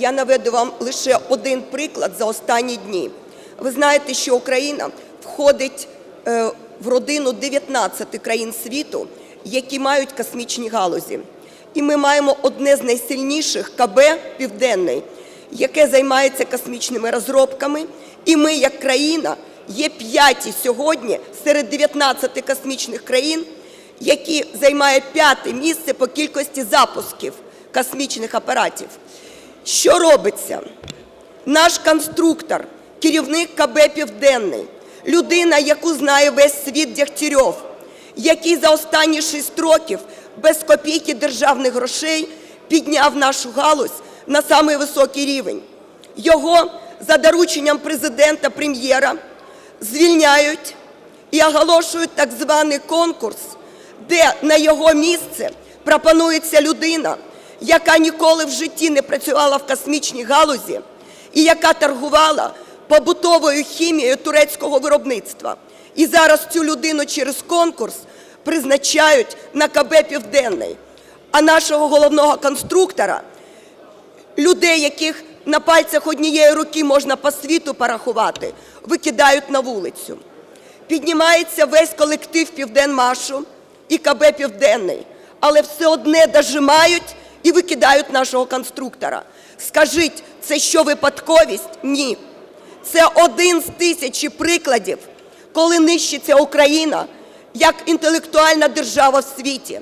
я наведу вам лише один приклад за останні дні. Ви знаєте, що Україна входить е, в родину 19 країн світу, які мають космічні галузі. І ми маємо одне з найсильніших КБ Південний, яке займається космічними розробками. І ми, як країна, є п'яті сьогодні серед 19 космічних країн, які займають п'яте місце по кількості запусків космічних апаратів. Що робиться? Наш конструктор, керівник КБ Південний, людина, яку знає весь світ Дягтярьов, який за останні шість років без копійки державних грошей підняв нашу галузь на самий високий рівень. Його за дорученням президента, прем'єра звільняють і оголошують так званий конкурс, де на його місце пропонується людина, яка ніколи в житті не працювала в космічній галузі і яка торгувала побутовою хімією турецького виробництва. І зараз цю людину через конкурс призначають на КБ Південний. А нашого головного конструктора, людей, яких на пальцях однієї руки можна по світу порахувати, викидають на вулицю. Піднімається весь колектив Південмашу і КБ Південний, але все одне дожимають і викидають нашого конструктора. Скажіть, це що випадковість? Ні. Це один з тисячі прикладів, коли нищиться Україна як інтелектуальна держава в світі.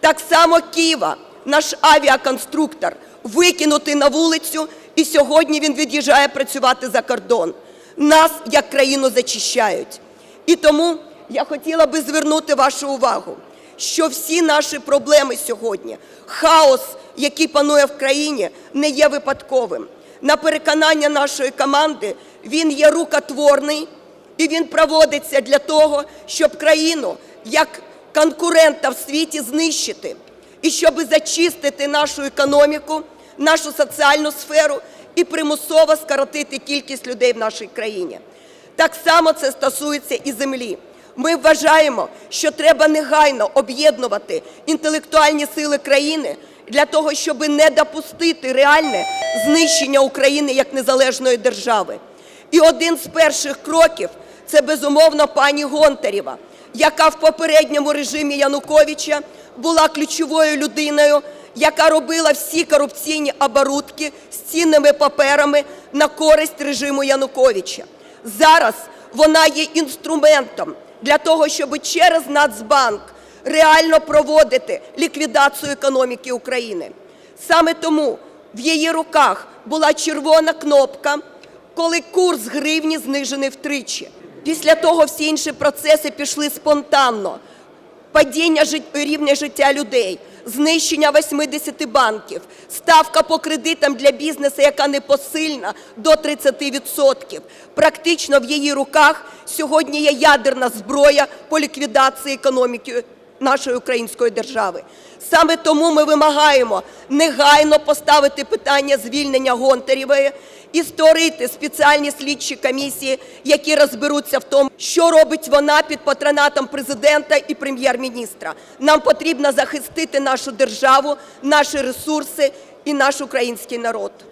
Так само Києва, наш авіаконструктор, викинутий на вулицю, і сьогодні він від'їжджає працювати за кордон. Нас як країну зачищають. І тому я хотіла би звернути вашу увагу, що всі наші проблеми сьогодні, хаос, який панує в країні, не є випадковим. На переконання нашої команди він є рукотворний і він проводиться для того, щоб країну як конкурента в світі знищити, і щоб зачистити нашу економіку, нашу соціальну сферу і примусово скоротити кількість людей в нашій країні. Так само це стосується і землі. Ми вважаємо, що треба негайно об'єднувати інтелектуальні сили країни для того, щоб не допустити реальне знищення України як незалежної держави. І один з перших кроків це безумовно пані Гонтарєва, яка в попередньому режимі Януковича була ключовою людиною, яка робила всі корупційні оборудки з цінними паперами на користь режиму Януковича. Зараз вона є інструментом для того, щоб через Нацбанк реально проводити ліквідацію економіки України. Саме тому в її руках була червона кнопка, коли курс гривні знижений втричі. Після того всі інші процеси пішли спонтанно. Падіння рівня життя людей, знищення 80 банків, ставка по кредитам для бізнесу, яка непосильна, до 30%. Практично в її руках сьогодні є ядерна зброя по ліквідації економіки нашої української держави. Саме тому ми вимагаємо негайно поставити питання звільнення Гонтарєвої і створити спеціальні слідчі комісії, які розберуться в тому, що робить вона під патронатом президента і прем'єр-міністра. Нам потрібно захистити нашу державу, наші ресурси і наш український народ.